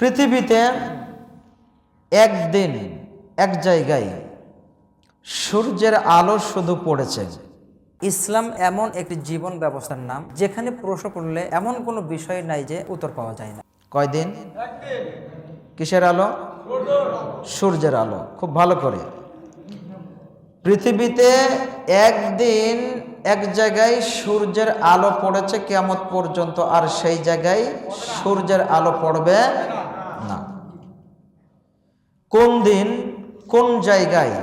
পৃথিবীতে একদিন এক জায়গায় সূর্যের আলো শুধু পড়েছে। ইসলাম এমন একটি জীবন ব্যবস্থার নাম যেখানে প্রশ্ন করলে এমন কোনো বিষয় নাই যে উত্তর পাওয়া যায় না। কয়দিন? কিসের আলো? সূর্যের আলো। খুব ভালো করে। পৃথিবীতে একদিন এক জায়গায় সূর্যের আলো পড়েছে কেমত পর্যন্ত আর সেই জায়গায় সূর্যের আলো পড়বে কোন দিন, কোন জায়গায়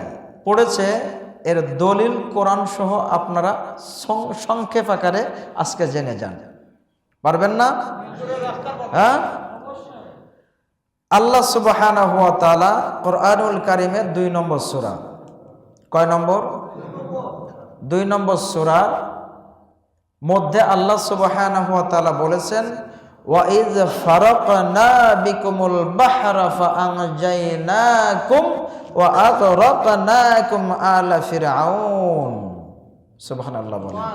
পড়েছে এর দলিল কোরআন সহ আপনারা সংক্ষেপ আকারে আজকে জেনে যান। পারবেন না? হ্যাঁ? আল্লাহ তাআলা কোরআনুল কারিমের দুই নম্বর সুরা। কয় নম্বর? দুই নম্বর সূরার মধ্যে আল্লাহ তাআলা বলেছেন ওয়া ইয ফারাকনা বিকুমুল বাহরা ফাআনজাইনাকুম ওয়া আগরাকনাকুম আলা ফিরআউন সুবহানাল্লাহ বলেন।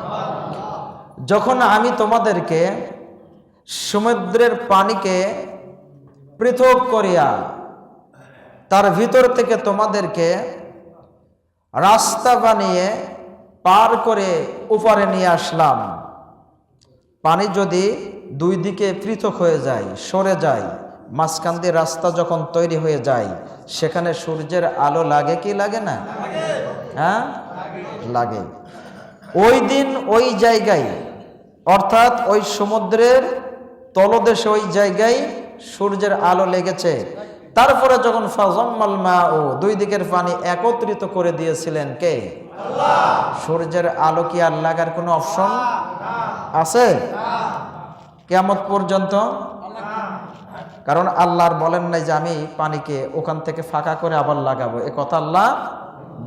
যখন আমি তোমাদেরকে সমুদ্রের পানিকে পৃথক করিয়া তার ভিতর থেকে তোমাদেরকে রাস্তা বানিয়ে পার করে উপরে নিয়ে আসলাম, পানি যদি দুই দিকে পৃথক হয়ে যায় সরে যায়। মাঝখান দিয়ে রাস্তা যখন তৈরি হয়ে যায় সেখানে সূর্যের আলো লাগে কি লাগে না? হ্যাঁ? লাগে। ওই দিন ওই জায়গায় অর্থাৎ ওই সমুদ্রের তলদেশে ওই জায়গায় সূর্যের আলো লেগেছে। তারপরে যখন ফাজম্মাল মা ও দুই দিকের পানি একত্রিত করে দিয়েছিলেন কে? সূর্যের আলো কি আর লাগার কোনো অপশন আছে? কেমত পর্যন্ত? কারণ আল্লাহর বলেন নাই যে আমি পানিকে ওখান থেকে ফাঁকা করে আবার লাগাবো। এ কথা আল্লাহ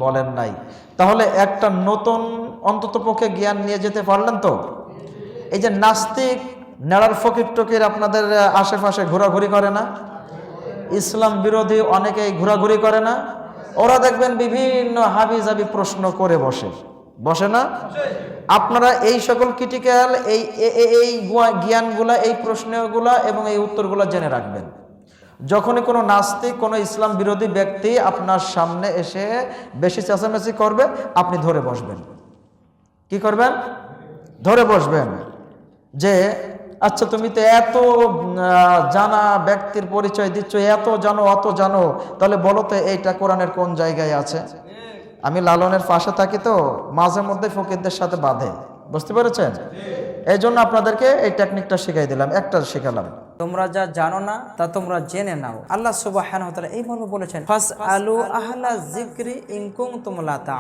বলেন নাই। তাহলে একটা নতুন অন্তত পক্ষে জ্ঞান নিয়ে যেতে পারলেন তো? এই যে নাস্তিক নেড়ার ফকির টকির আপনাদের আশেপাশে ঘোরাঘুরি করে না? ইসলাম বিরোধী অনেকেই ঘোরাঘুরি করে না? ওরা দেখবেন বিভিন্ন হাবি জাবি প্রশ্ন করে বসে। বসে না? আপনারা এই সকল ক্রিটিক্যাল এই এই জ্ঞানগুলা, এই প্রশ্নগুলা এবং এই উত্তরগুলা জেনে রাখবেন। যখনই কোনো নাস্তিক, কোনো ইসলাম বিরোধী ব্যক্তি আপনার সামনে এসে বেশি চেঁচামেচি করবে, আপনি ধরে বসবেন। কি করবেন? ধরে বসবেন। যে আচ্ছা তুমি তো এত জানা ব্যক্তির পরিচয় দিচ্ছ, এত জানো, অত জানো, তাহলে বলো তো এইটা কোরআনের কোন জায়গায় আছে? আমি লালনের পাশে থাকি তো মাঝে মধ্যে ফকিরদের সাথে বাঁধে। বুঝতে পেরেছেন? এই জন্য আপনাদেরকে এই টেকনিকটা শিখাই দিলাম, একটা শিখালাম। তোমরা যা জানো না, তা তোমরা জেনে নাও। আল্লাহ সুবাহ এইভাবে বলেছেন আলু জিক্রি ইনকুম তোমলা তা